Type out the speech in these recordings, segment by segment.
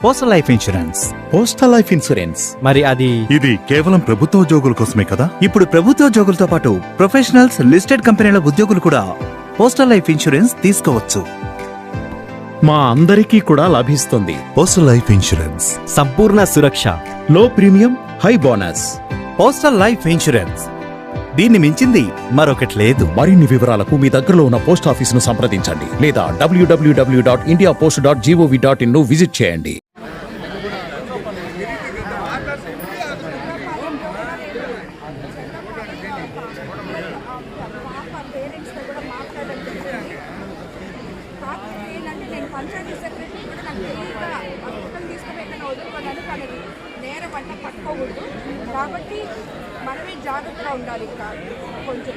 Postal life insurance postal life insurance మరి అది ఇది కేవలం ప్రభుత్వ ఉద్యోగుల కోసమే కదా? ఇప్పుడు ప్రభుత్వ ఉద్యోగులతో పాటు ప్రొఫెషనల్స్ లిస్టెడ్ కంపెనీల ఉద్యోగులు కూడా పోస్టల్ లైఫ్ ఇన్సూరెన్స్ తీసుకోవచ్చు. మా అందరికీ కూడా లభిస్తుంది. Postal life insurance Sampoorna Suraksha. Low premium high bonus postal life insurance దీన్ని మించింది మరొకటి లేదు. మరిన్ని వివరాలకు మీ దగ్గరలో ఉన్న పోస్ట్ ఆఫీసును సంప్రదించండి లేదా WWW dot India post dot GOV dot ఇన్ను visit చేయండి పాప పేరెంట్స్తో కూడా మాట్లాడడం జరిగింది కాకపోతే ఏంటంటే నేను పంచాయతీ సెక్రటరీ కూడా నాకు తెలియక ఆ తీసుకుని ఎక్కడ వదులుకోవడానికి కానీ నేరం అంటే పట్టుకోకూడదు. కాబట్టి మనమే జాగ్రత్తగా ఉండాలి ఇంకా కొంచెం.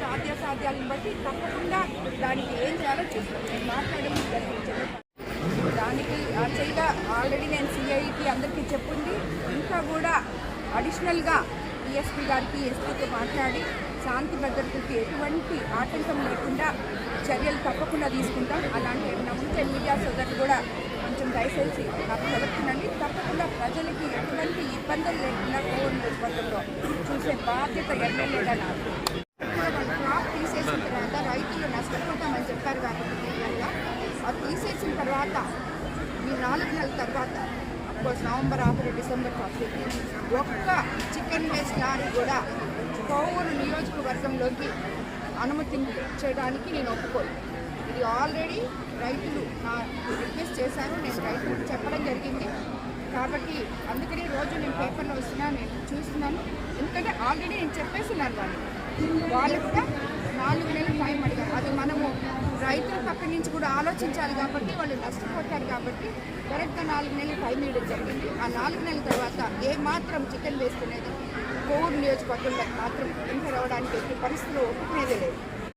సాధ్య సాధ్యాలను బట్టి తప్పకుండా దానికి ఏం చేయాలో చూస్తాం నేను మాట్లాడడం జరిగింది. దానికి యాక్చువల్గా ఆల్రెడీ నేను సిఐకి అందరికీ చెప్పింది. ఇంకా కూడా అడిషనల్గా ఈఎస్పీ గారికి ఎస్పీతో మాట్లాడి శాంతి భద్రతకి ఎటువంటి ఆటంకం లేకుండా చర్యలు తప్పకుండా తీసుకుంటాం. అలాంటి సోషల్ మీడియా సోదరులు కూడా కొంచెం దయచేసి నాకు చదువుతుందండి తప్పకుండా ప్రజలకి ఎటువంటి ఇబ్బందులు లేకుండా కోవిడ్ నియోజకవర్గంలో చూసే బాధ్యత ఎమ్మెల్యేగా నాకు. క్రాప్ తీసేసిన తర్వాత రైతులు నష్టపోతామని చెప్పారు కాబట్టి అది తీసేసిన తర్వాత ఈ నాలుగు నెలల తర్వాత అఫ్కోర్స్ నవంబర్ ఆఖరి డిసెంబర్ ఫస్ట్ ఒక్క చికెన్ వేస్ట్ లారీ కూడా కోవూరు నియోజకవర్గంలోకి అనుమతి చేయడానికి నేను ఒప్పుకోను ఇది ఆల్రెడీ రైతులు నా రిక్వెస్ట్ చేశారు నేను రైతులకు చెప్పడం జరిగింది. కాబట్టి అందుకని రోజు నేను పేపర్లో వస్తున్నా నేను చూస్తున్నాను. ఎందుకంటే ఆల్రెడీ నేను చెప్పేస్తున్నాను వాళ్ళు. వాళ్ళు కూడా నాలుగు నెలలు టైం అడిగారు. అది మనము రైతుల పక్క నుంచి కూడా ఆలోచించాలి కాబట్టి వాళ్ళు నష్టపోతారు కాబట్టి కరెక్ట్గా నాలుగు నెలలు టైం ఇవ్వడం జరిగింది. ఆ నాలుగు నెలల తర్వాత ఏ మాత్రం చికెన్ వేసుకునేది కోవిడ్ నియోజకవర్గంలో మాత్రం ఎంటర్ రావడానికి ఎట్టి పరిస్థితులు ఒప్పుకునేదే లేదు.